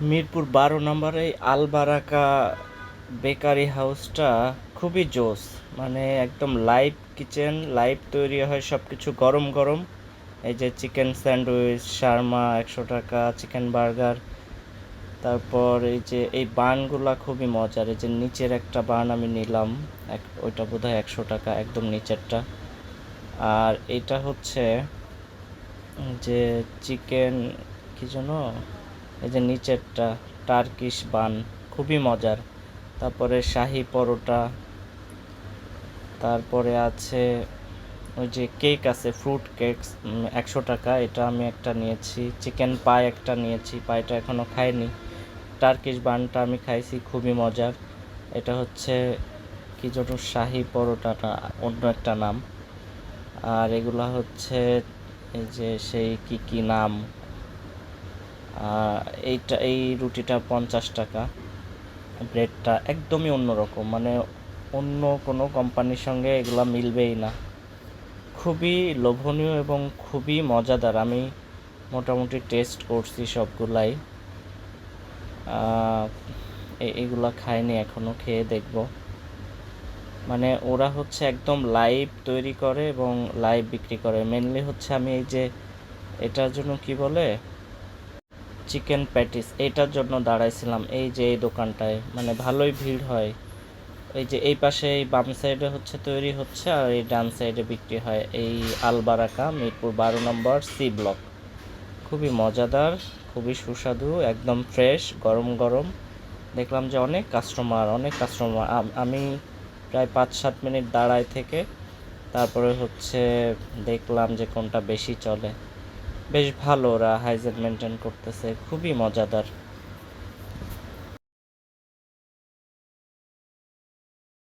মিরপুর বারো নম্বরে আলবারাকা বেকারি হাউসটা খুবই জোস। মানে একদম লাইভ কিচেন লাইভ তৈরি হয় সব কিছু গরম গরম। এই যে চিকেন স্যান্ডউইচ শার্মা একশো টাকা চিকেন বার্গার তারপর এই যে, এই বানগুলা খুবই মজার। এই যে নিচের একটা বান আমি নিলাম, এক, ওইটা বোধ হয় একশো টাকা, একদম নিচেরটা। আর এটা হচ্ছে যে চিকেন কি যেন? এই যে নিচেরটা টার্কিশ বান খুবই মজার। তারপরে শাহি পরোটা, তারপরে আছে ওই যে কেক আছে ফ্রুট কেক একশো টাকা। এটা আমি একটা নিয়েছি চিকেন পাই একটা নিয়েছি পাইটা এখনও খাইনি। টার্কিশ বানটা আমি খাইছি, খুবই মজার। এটা হচ্ছে কি যেন শাহি পরোটাটা, অন্য একটা নাম। আর এগুলা হচ্ছে এই যে সেই কি কি নাম? এইটা, এই রুটিটা পঞ্চাশ টাকা। ব্রেডটা একদমই অন্যরকম মানে অন্য কোনো কোম্পানির সঙ্গে এগুলা মিলবেই না। খুবই লোভনীয় এবং খুবই মজাদার। আমি মোটামুটি টেস্ট করছি সবগুলাই। এগুলা খাইনি এখনও খেয়ে দেখব। মানে ওরা হচ্ছে একদম লাইভ তৈরি করে এবং লাইভ বিক্রি করে। মেনলি হচ্ছে আমি এই যে, এটার জন্য কি বলে? চিকেন প্যাটিস এটার জন্য দাঁড়াইছিলাম এই যে এই দোকানটায়। মানে ভালোই ভিড় হয়। এই যে এই পাশে এই বাম সাইডে হচ্ছে তৈরি হচ্ছে আর এই ডান সাইডে বিক্রি হয় এই আলবারাকা মিরপুর বারো নম্বর সি ব্লক। খুবই মজাদার, খুবই সুস্বাদু, একদম ফ্রেশ, গরম গরম। দেখলাম যে অনেক কাস্টমার অনেক কাস্টমার। আমি প্রায় পাঁচ সাত মিনিট দাঁড়ায় থেকে তারপরে হচ্ছে দেখলাম যে কোনটা বেশি চলে। বেশ ভালো ওরা হাইজেন মেনটেন করতেছে খুবই মজাদার।